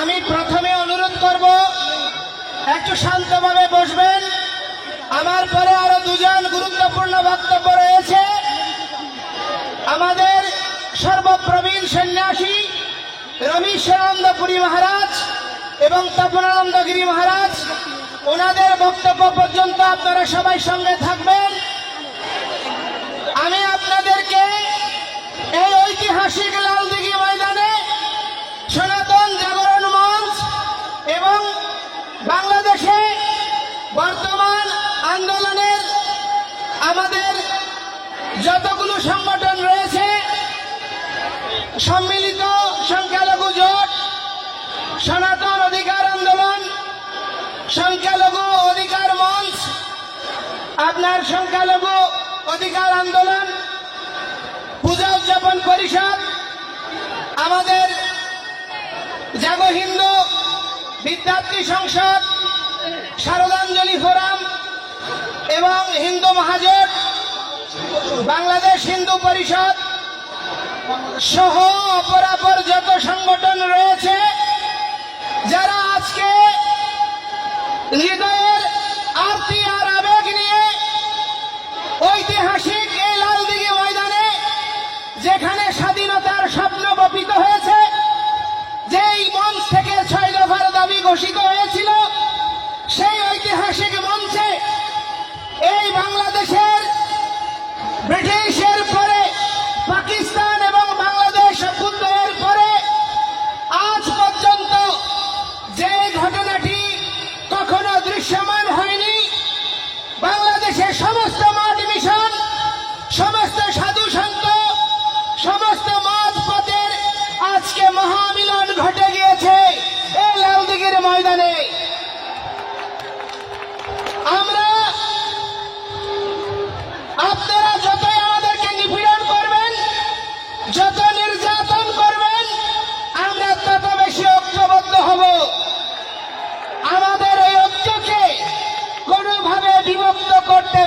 আমি প্রথমে অনুরোধ করব, একটু শান্তভাবে বসবেন। আমার পরে আরও দুজন গুরুত্বপূর্ণ বক্তব্য রয়েছে। আমাদের সর্বপ্রবীণ সন্ন্যাসী রমেশানন্দ পুরী মহারাজ এবং তপনানন্দ গিরি মহারাজ, ওনাদের বক্তব্য পর্যন্ত আপনারা সবাই সঙ্গে থাকবেন। আমি আপনাদেরকে এই ঐতিহাসিক বাংলাদেশে বর্তমান আন্দোলনের আমাদের যতগুলো সংগঠন রয়েছে, সম্মিলিত সংখ্যালঘু জোট, সনাতন অধিকার আন্দোলন, সংখ্যালঘু অধিকার মঞ্চ, আপনার সংখ্যালঘু অধিকার আন্দোলন, পূজা উদযাপন পরিষদ, আমাদের জাগো হিন্দু বিদ্যার্থী সংসদ, শারদাঞ্জলি ফোরাম এবং হিন্দু মহাজোট, বাংলাদেশ হিন্দু পরিষদ সহ অপরাপর যত সংগঠন রয়েছে, যারা আজকে হৃদয়ের আরতি আর আবেগ নিয়ে ঐতিহাসিক এই লালদিঘি ময়দানে, যেখানে স্বাধীনতার ঘোষিত হয়েছিল। সেই ঐতিহাসিক মঞ্চে এই বাংলাদেশের, ব্রিটিশের পরে, পাকিস্তান এবং বাংলাদেশ অভ্যুদয়ের পরে, আজ পর্যন্ত যে ঘটনাটি কখনো দৃশ্যমান হয়নি, বাংলাদেশের সমস্ত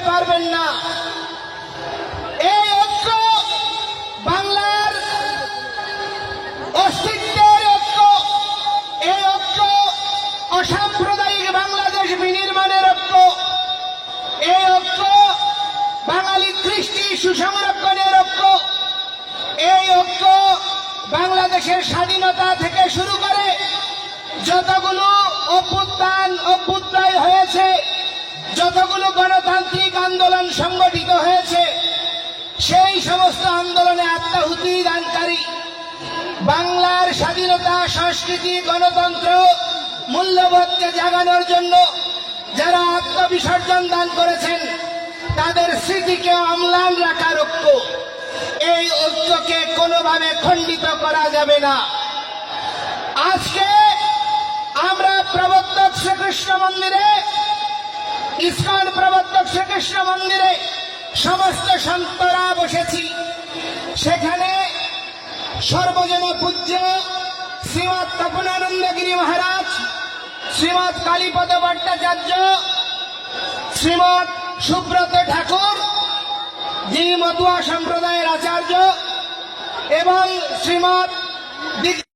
পারবেন না। এই ঐক্য বাংলার অস্তিত্বের ঐক্য, এই ঐক্য অসাম্প্রদায়িক বাংলাদেশ বিনির্মাণের ঐক্য, এই ঐক্য বাঙালি কৃষ্টি সুসংরক্ষণের ঐক্য, এই ঐক্য বাংলাদেশের স্বাধীনতা থেকে শুরু করে যতগুলো অভ্যুত্থান অভ্যুত্থায় হয়েছে যতগুলো গণতান্ত্রিক আন্দোলন সংগঠিত হয়েছে, সেই সমস্ত আন্দোলনে আত্মাহুতি দানকারী, বাংলার স্বাধীনতা, সংস্কৃতি, গণতন্ত্র মূল্যবোধকে জাগানোর জন্য যারা আত্মবিসর্জন দান করেছেন, তাদের স্মৃতিকে অম্লান রাখার ঐক্য এই ঐক্যকে কোনোভাবে খণ্ডিত করা যাবে না। আজকে আমরা প্রবর্তক শ্রীকৃষ্ণ মন্দিরে ইস্কন প্রবর্তক শ্রীকৃষ্ণ মন্দিরে সমস্ত সন্তরা বসেছি। সেখানে সর্বজন পূজ্য শ্রীমৎ তপনানন্দগিরি মহারাজ, শ্রীমৎ কালীপদ ভট্টাচার্য, শ্রীমৎ সুব্রত ঠাকুর, যিনি মতুয়া সম্প্রদায়ের আচার্য এবং শ্রীমৎ